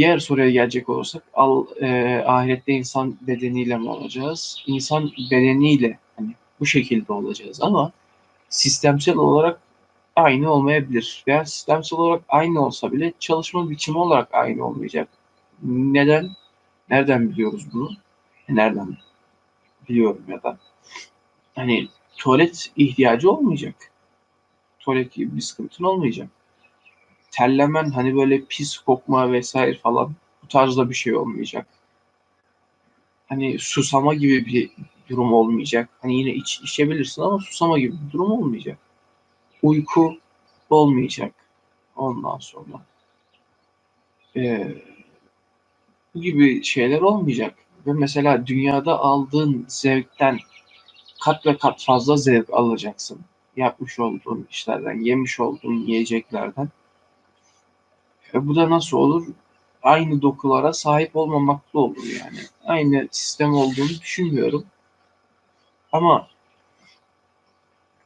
Diğer soruya gelecek olursak al, e, ahirette insan bedeniyle mi olacağız? İnsan bedeniyle hani bu şekilde olacağız ama sistemsel olarak aynı olmayabilir. Veya sistemsel olarak aynı olsa bile çalışma biçimi olarak aynı olmayacak. Neden? Nereden biliyoruz bunu? Nereden biliyorum ya da hani tuvalet ihtiyacı olmayacak. Tuvalet gibi bir sıkıntın olmayacak. Terlemen hani böyle pis kokma vesaire falan bu tarzda bir şey olmayacak. Hani susama gibi bir durum olmayacak. Hani yine iç, içebilirsin ama susama gibi bir durum olmayacak. Uyku olmayacak. Ondan sonra ee, bu gibi şeyler olmayacak. Ve mesela dünyada aldığın zevkten kat ve kat fazla zevk alacaksın. Yapmış olduğun işlerden, yemiş olduğun yiyeceklerden. E bu da nasıl olur? Aynı dokulara sahip olmamakla olur yani. Aynı sistem olduğunu düşünmüyorum. Ama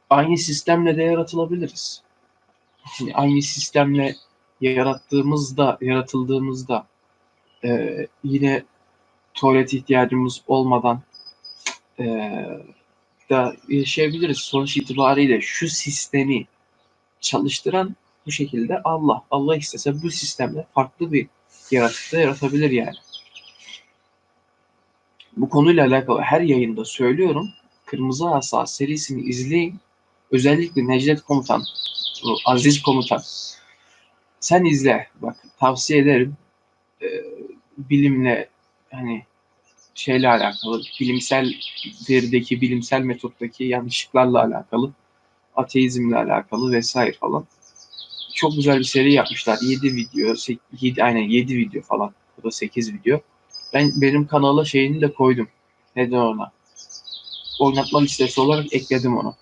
aynı sistemle de yaratılabiliriz. Yani aynı sistemle yarattığımızda, yaratıldığımızda e, yine tuvalet ihtiyacımız olmadan e, da yaşayabiliriz. Sonuç itibariyle şu sistemi çalıştıran bu şekilde Allah. Allah istese bu sistemle farklı bir yaratıkta yaratabilir yani. Bu konuyla alakalı her yayında söylüyorum. Kırmızı Asa serisini izleyin. Özellikle Necdet Komutan, Aziz Komutan. Sen izle. Bak tavsiye ederim. Ee, bilimle hani şeyle alakalı, bilimsel verideki, bilimsel metottaki yanlışlıklarla alakalı, ateizmle alakalı vesaire falan. Çok güzel bir seri yapmışlar. 7 video, 7, aynen 7 video falan. Bu da 8 video. Ben benim kanala şeyini de koydum. Neden ona? Oynatma listesi olarak ekledim onu.